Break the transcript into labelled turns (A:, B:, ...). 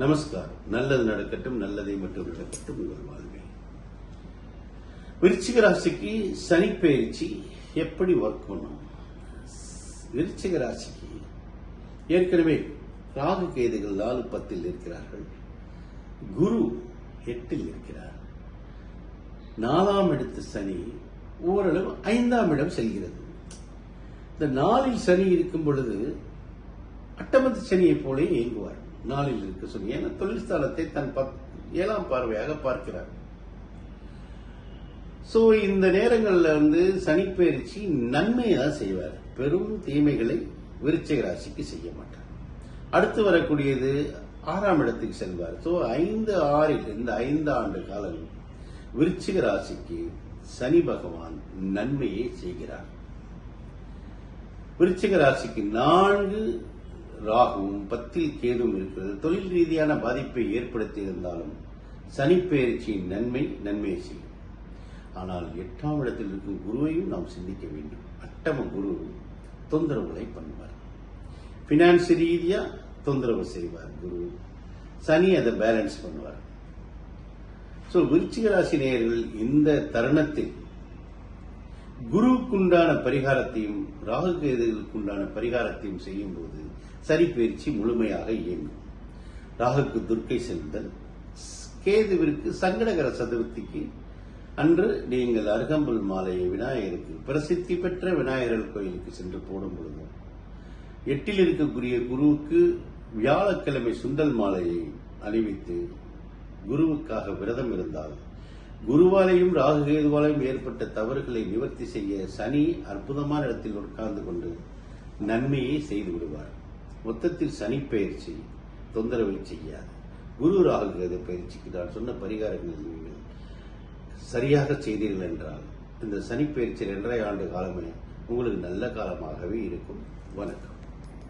A: நமஸ்காரம். நல்லது நடக்கட்டும் நல்லதை மட்டும் நடக்கட்டும் உங்கள் வாழ்வில். விருச்சிக ராசிக்கு சனிப்பெயர்ச்சி எப்படி ஒர்க் பண்ணும்? விருச்சிக ராசிக்கு ஏற்கனவே ராகு கேதுகள் நாலு பத்தில் இருக்கிறார்கள். குரு எட்டில் இருக்கிறார். நாலாம் இடத்து சனி ஓரளவு ஐந்தாம் இடம் செல்கிறது. இந்த நாளில் சனி இருக்கும் பொழுது அட்டமத்து சனியை போலே இயங்குவார்கள் நாளில் இருக்க சொல்லி. ஏன்னா தொழிற்சாலத்தை தன் பத்- ஏழாம் பார்வையாக பார்க்கிறார். சோ இந்த நேரங்கள்ல வந்து சனிப்பெயர்ச்சி பயிற்சி நன்மையை தான் செய்வார். பெரும் தீமைகளை விருச்சிக ராசிக்கு செய்ய மாட்டார். அடுத்து வரக்கூடியது ஆறாம் இடத்துக்கு செல்வார். சோ ஐந்து ஆறில் இந்த ஐந்து ஆண்டு காலம் விருச்சிக ராசிக்கு சனி பகவான் நன்மையை செய்கிறார். விருச்சிக ராசிக்கு நான்கு ராகுவும் பத்தில் கேதும் இருக்கிறது. தொழில் ரீதியான பாதிப்பை ஏற்படுத்தி இருந்தாலும் சனிப்பெயர்ச்சியின் நன்மை நன்மையை செய்யும். ஆனால் எட்டாம் இடத்தில் இருக்கும் குருவையும் நாம் சிந்திக்க வேண்டும். அட்டம குரு தொந்தரவுகளை பண்ணுவார். பினான்ஸ் ரீதியா தொந்தரவு செய்வார் குரு. சனி அதை பேலன்ஸ் பண்ணுவார். ஸோ விருச்சிக ராசி நேயர்கள் இந்த தருணத்தில் குருவுக்குண்டான பரிகாரத்தையும் ராகு கேதுகளுக்குண்டான பரிகாரத்தையும் செய்யும் போது சரி பயிற்சி முழுமையாக இயங்கும். ராகுக்கு துர்க்கை செல்தல் கேதுவிற்கு சங்கடகர சதுர்த்திக்கு அன்று நீங்கள் அருகம்புல் மாலையை விநாயகருக்கு பிரசித்தி பெற்ற விநாயகர் கோயிலுக்கு சென்று போடும் பொழுது எட்டில் இருக்கக்கூடிய குருவுக்கு வியாழக்கிழமை சுண்டல் மாலையை அணிவித்து குருவுக்காக விரதம் இருந்தால் குருவாலையும் ராகு கேதுவாலையும் ஏற்பட்ட தவறுகளை நிவர்த்தி செய்ய சனி அற்புதமான இடத்தில் உட்கார்ந்து கொண்டு நன்மையை செய்து விடுவார். மொத்தத்தில் சனிப்பெயர்ச்சி பயிற்சி தொந்தரவை செய்யாது. குரு ராகுகிறது பயிற்சிக்கு நான் சொன்ன பரிகாரங்கள் நீங்கள் சரியாக செய்தீர்கள் என்றால் இந்த சனிப்பெயர்ச்சி இரண்டரை ஆண்டு காலமே உங்களுக்கு நல்ல காலமாகவே இருக்கும். வணக்கம்.